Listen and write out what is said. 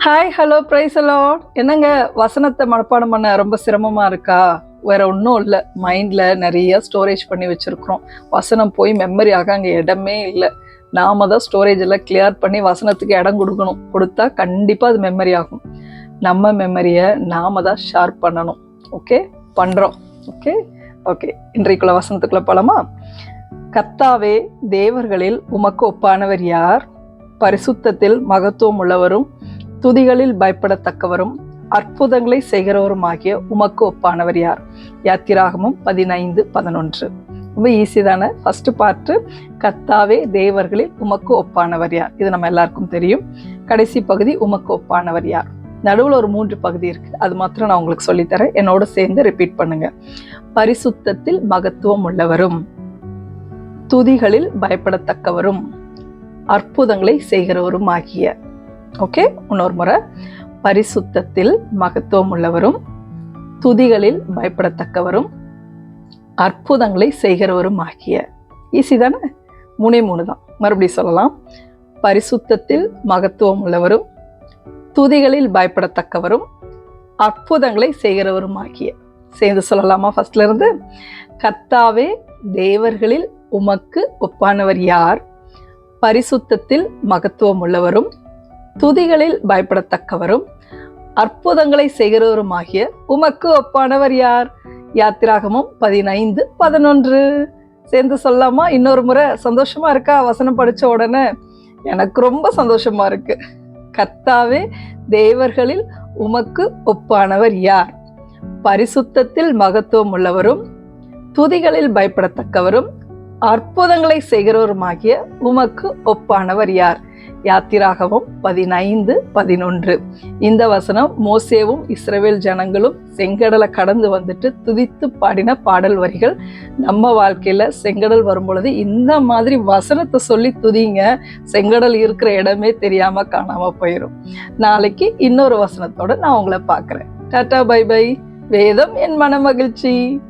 Hi hello price hello என்னங்க வசனத்தை மனப்பாடம் பண்ண ரொம்ப சிரமமாக இருக்கா? வேற ஒன்றும் இல்லை. மைண்டில் நிறைய ஸ்டோரேஜ் பண்ணி வச்சுருக்குறோம். வசனம் போய் மெமரி ஆக அங்கே இடமே இல்லை. நாம தான் ஸ்டோரேஜ் எல்லாம் கிளியர் பண்ணி வசனத்துக்கு இடம் கொடுக்கணும். கொடுத்தா கண்டிப்பாக அது மெமரி ஆகும். நம்ம மெமரியை நாம தான் ஷார்ப் பண்ணணும். ஓகே பண்ணுறோம் ஓகே ஓகே இன்றைக்குள்ள வசனத்துக்குள்ள போலாமா? கர்த்தாவே தேவர்களில் உமக்கு ஒப்பானவர் யார்? பரிசுத்தத்தில் மகத்துவம் உள்ளவரும் துதிகளில் பயப்படத்தக்கவரும் அற்புதங்களை செய்கிறவருமாகிய உமக்கு ஒப்பானவர் யார்? யாத்திராகமும் பதினைந்து பதினொன்று. ரொம்ப ஈஸி தானே? ஃபர்ஸ்ட் பார்ட்டு கத்தாவே தேவர்களில் உமக்கு ஒப்பானவர் யார்? இது நம்ம எல்லாருக்கும் தெரியும். கடைசி பகுதி உமக்கு ஒப்பானவர் யார்? நடுவில் ஒரு மூன்று பகுதி இருக்கு. அது மாத்திரம் நான் உங்களுக்கு சொல்லித்தரேன். என்னோட சேர்ந்து ரிப்பீட் பண்ணுங்க. பரிசுத்தத்தில் மகத்துவம் உள்ளவரும் துதிகளில் பயப்படத்தக்கவரும் அற்புதங்களை செய்கிறவரும் ஆகிய ஓகே இன்னொரு முறை. பரிசுத்தத்தில் மகத்துவம் உள்ளவரும் துதிகளில் பயப்படத்தக்கவரும் அற்புதங்களை செய்கிறவரும் ஆகிய. ஈஸி தானே? மூணே மூணு தான். மறுபடியும் சொல்லலாம். பரிசுத்தத்தில் மகத்துவம் உள்ளவரும் துதிகளில் பயப்படத்தக்கவரும் அற்புதங்களை செய்கிறவரும் ஆகிய. சேர்ந்து சொல்லலாமா ஃபர்ஸ்ட்ல இருந்து? கத்தாவே தேவர்களில் உமக்கு ஒப்பானவர் யார்? பரிசுத்தத்தில் மகத்துவம் உள்ளவரும் துதிகளில் பயப்படத்தக்கவரும் அற்புதங்களை செய்கிறவருமாகிய உமக்கு ஒப்பானவர் யார்? யாத்திராகமும் பதினைந்து பதினொன்று. சேர்ந்து சொல்லாமா இன்னொரு முறை சந்தோஷமா இருக்கா? வசனம் படிச்ச உடனே எனக்கு ரொம்ப சந்தோஷமா இருக்கு. கர்த்தாவே தேவர்களில் உமக்கு ஒப்பானவர் யார்? பரிசுத்தத்தில் மகத்துவம் உள்ளவரும் துதிகளில் பயப்படத்தக்கவரும் அற்புதங்களை செய்கிறவருமாகிய உமக்கு ஒப்பானவர் யார்? யாத்திராகவும் பதினைந்து பதினொன்று. இந்த வசனம் மோசேவும் இஸ்ரேவேல் ஜனங்களும் செங்கடலை கடந்து வந்துட்டு துதித்து பாடின பாடல் வரிகள். நம்ம வாழ்க்கையில் செங்கடல் வரும் பொழுது இந்த மாதிரி வசனத்தை சொல்லி துதிங்க. செங்கடல் இருக்கிற இடமே தெரியாம காணாம போயிடும் நாளைக்கு இன்னொரு வசனத்தோட நான் உங்களை பார்க்குறேன். Tata bye bye. வேதம் என் மன மகிழ்ச்சி.